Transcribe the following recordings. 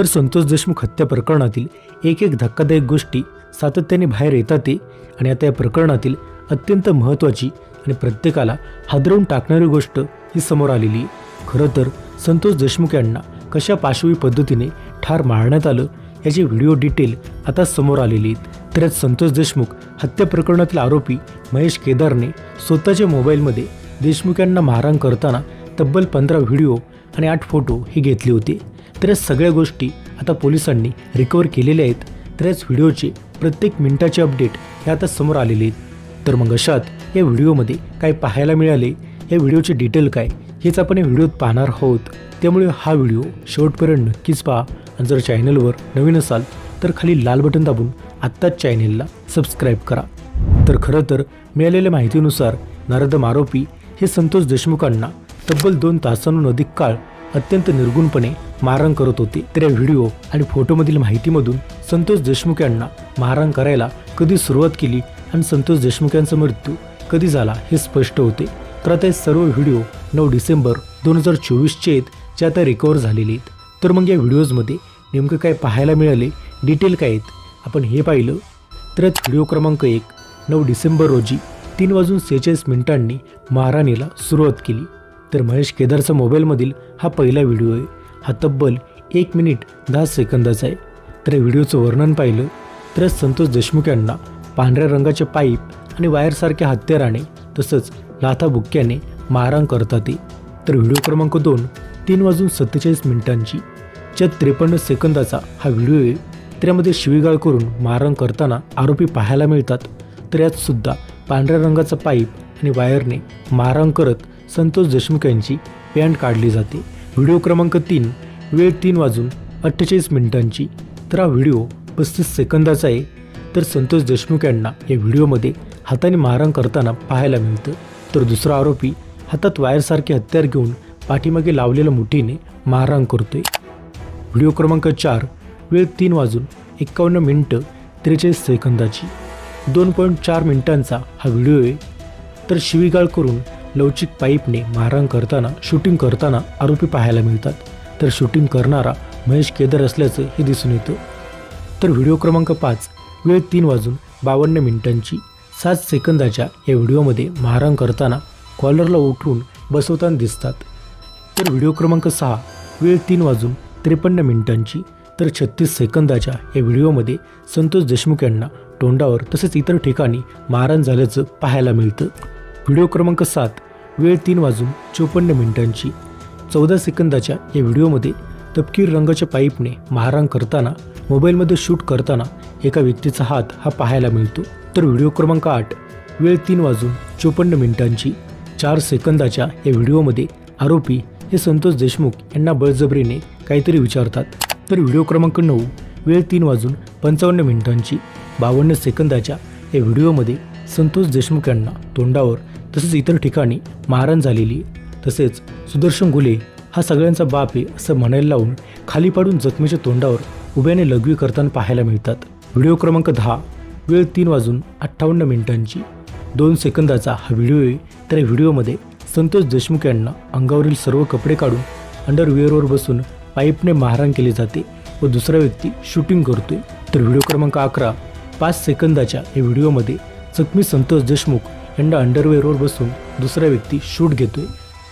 तर संतोष देशमुख हत्या प्रकरणातील एक एक धक्कादायक गोष्टी सातत्याने बाहेर येतात ते आणि आता या प्रकरणातील अत्यंत महत्त्वाची आणि प्रत्येकाला हादरवून टाकणारी गोष्ट ही समोर आलेली आहे. खरं तर संतोष देशमुख यांना कशा पाशवी पद्धतीने ठार मारण्यात आलं याची व्हिडिओ डिटेल आता समोर आलेली आहेत. तर यात संतोष देशमुख हत्या प्रकरणातील आरोपी महेश केदारने स्वतःच्या मोबाईलमध्ये देशमुख यांना मारहाण करताना तब्बल पंधरा व्हिडिओ आणि आठ फोटो हे घेतले होते. तर या सगळ्या गोष्टी आता पोलिसांनी रिकवर केलेल्या आहेत. तर याच व्हिडिओचे प्रत्येक मिनिटाचे अपडेट हे आता समोर आलेले आहेत. तर मग अशात या व्हिडिओमध्ये काय पाहायला मिळाले या व्हिडिओचे डिटेल काय हेच आपण या व्हिडिओत पाहणार आहोत. त्यामुळे हा व्हिडिओ शेवटपर्यंत नक्कीच पहा. आणि जर चॅनलवर नवीन असाल तर खाली लाल बटन दाबून आत्ताच चॅनेलला सबस्क्राईब करा. तर खरं तर मिळालेल्या माहितीनुसार नरदम आरोपी हे संतोष देशमुखांना तब्बल दोन तासांहून अधिक काळ अत्यंत निर्गुणपणे मारहाण करत होते. तर या व्हिडिओ आणि फोटोमधील माहितीमधून संतोष देशमुख यांना मारहाण करायला कधी सुरुवात केली आणि संतोष देशमुख यांचा मृत्यू कधी झाला हे स्पष्ट होते. तर आता हे सर्व व्हिडिओ नऊ डिसेंबर दोन हजार चोवीसचे आहेत जे आता रिकवर झालेले आहेत. तर मग या व्हिडिओजमध्ये नेमकं काय पाहायला मिळाले डिटेल काय आहेत आपण हे पाहिलं. तर व्हिडिओ क्रमांक एक नऊ डिसेंबर रोजी तीन वाजून सेहेचाळीस मिनिटांनी महाराणीला सुरुवात केली. तर महेश केदारचा मोबाईलमधील हा पहिला व्हिडिओ आहे. हा तब्बल एक मिनिट दहा सेकंदाचा आहे. तर या व्हिडिओचं वर्णन पाहिलं तर संतोष देशमुख यांना पांढऱ्या रंगाचे पाईप आणि वायरसारख्या हत्याराने तसंच लाथा बुक्क्याने मारहाण करतात ते. तर व्हिडिओ क्रमांक दोन तीन वाजून सत्तेचाळीस मिनिटांची ज्या त्रेपन्न सेकंदाचा हा व्हिडिओ आहे. त्यामध्ये शिवीगाळ करून मारहाण करताना आरोपी पाहायला मिळतात. तर यातसुद्धा पांढऱ्या रंगाचा पाईप आणि वायरने मारहाण करत संतोष देशमुख यांची पॅन्ट काढली जाते. व्हिडिओ क्रमांक तीन वेळ तीन वाजून अठ्ठेचाळीस मिनिटांची. तर हा व्हिडिओ पस्तीस सेकंदाचा आहे. तर संतोष देशमुख यांना या व्हिडिओमध्ये हाताने मारहाण करताना पाहायला मिळतं. तर दुसरा आरोपी हातात वायरसारखे हत्यार घेऊन पाठीमागे लावलेल्या मुठीने मारहाण करतोय. व्हिडिओ क्रमांक चार वेळ तीन वाजून एक्कावन्न मिनटं त्रेचाळीस सेकंदाची. दोन पॉईंट चार मिनिटांचा हा व्हिडिओ आहे. तर शिवीगाळ करून लवचिक पाईपने मारहाण करताना शूटिंग करताना आरोपी पाहायला मिळतात. तर शूटिंग करणारा महेश केदार असल्याचं हे दिसून येतं. तर व्हिडिओ क्रमांक पाच वेळ तीन वाजून बावन्न मिनिटांची सात सेकंदाच्या या व्हिडिओमध्ये मारहाण करताना कॉलरला उठून बसवताना दिसतात. तर व्हिडिओ क्रमांक सहा वेळ तीन वाजून त्रेपन्न मिनिटांची तर छत्तीस सेकंदाच्या या व्हिडिओमध्ये संतोष देशमुख यांना तोंडावर तसेच इतर ठिकाणी मारहाण झाल्याचं पाहायला मिळतं. व्हिडिओ क्रमांक सात वेळ तीन वाजून चोपन्न मिनिटांची. चौदा सेकंदाच्या या व्हिडिओमध्ये तपकीर रंगाच्या पाईपने मारहाण करताना मोबाईलमध्ये शूट करताना एका व्यक्तीचा हात हा पाहायला मिळतो. तर व्हिडिओ क्रमांक आठ वेळ तीन वाजून चोपन्न मिनिटांची चार सेकंदाच्या या व्हिडिओमध्ये आरोपी हे संतोष देशमुख यांना बळजबरीने काहीतरी विचारतात. तर व्हिडिओ क्रमांक नऊ वेळ तीन वाजून पंचावन्न मिनिटांची बावन्न सेकंदाच्या या व्हिडिओमध्ये संतोष देशमुख यांना तोंडावर तसेच इतर ठिकाणी मारहाण झालेली तसेच सुदर्शन गुले हा सगळ्यांचा बाप आहे असं म्हणायला लावून खाली पाडून जखमीच्या तोंडावर उभ्याने लघवी करताना पाहायला मिळतात. व्हिडिओ क्रमांक दहा वेळ तीन वाजून अठ्ठावन्न मिनिटांची. दोन सेकंदाचा हा व्हिडिओ आहे. तर या व्हिडिओमध्ये संतोष देशमुख यांना अंगावरील सर्व कपडे काढून अंडरवेअरवर बसून पाईपने मारहाण केली जाते व दुसरा व्यक्ती शूटिंग करतोय. तर व्हिडिओ क्रमांक अकरा पाच सेकंदाच्या या व्हिडिओमध्ये जखमी संतोष देशमुख यांना अंडरवेअरवर बसून दुसरा व्यक्ती शूट घेतोय.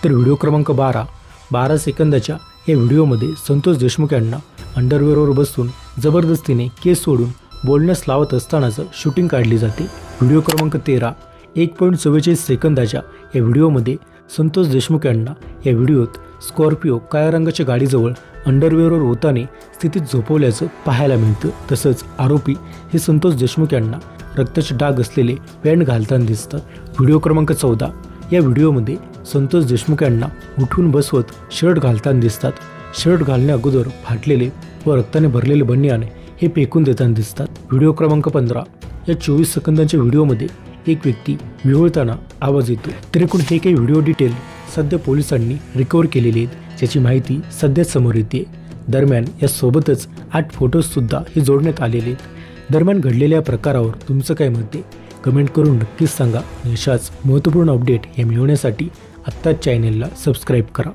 तर व्हिडिओ क्रमांक बारा बारा सेकंदाच्या या व्हिडिओमध्ये संतोष देशमुख यांना अंडरवेअरवर बसून जबरदस्तीने केस सोडून बोलण्यास लावत असतानाचं शूटिंग काढली जाते. व्हिडिओ क्रमांक तेरा एक पॉईंट चव्वेचाळीस सेकंदाच्या या व्हिडिओमध्ये संतोष देशमुख यांना या व्हिडिओत स्कॉर्पिओ काळ्या रंगाच्या गाडीजवळ अंडरवेअरवर होताने स्थितीत झोपवल्याचं पाहायला मिळतं. तसंच आरोपी हे संतोष देशमुख यांना रक्ताचे डाग असलेले पॅन्ट घालताना दिसतात व्हिडिओ क्रमांक चौदा. या व्हिडिओमध्ये संतोष देशमुख यांना उठून बसवत शर्ट घालताना दिसतात. शर्ट घालण्या अगोदर फाटलेले व रक्ताने भरलेले बनियाने हे फेकून देताना दिसतात. व्हिडिओ क्रमांक पंधरा. या चोवीस सेकंदांच्या व्हिडिओमध्ये एक व्यक्ती विहोळताना आवाज येतो. तर हे काही व्हिडिओ डिटेल सध्या पोलिसांनी रिकवर केलेले आहेत ज्याची माहिती सध्याच समोर येते. दरम्यान यासोबतच आठ फोटोजसुद्धा हे जोडण्यात आलेले आहेत. दरम्यान घडलेल्या प्रकारावर तुमचं काय मत आहे? कमेंट करून नक्कीच सांगा. आणि अशाच महत्त्वपूर्ण अपडेट हे मिळवण्यासाठी आत्ताच चॅनेलला सबस्क्राईब करा.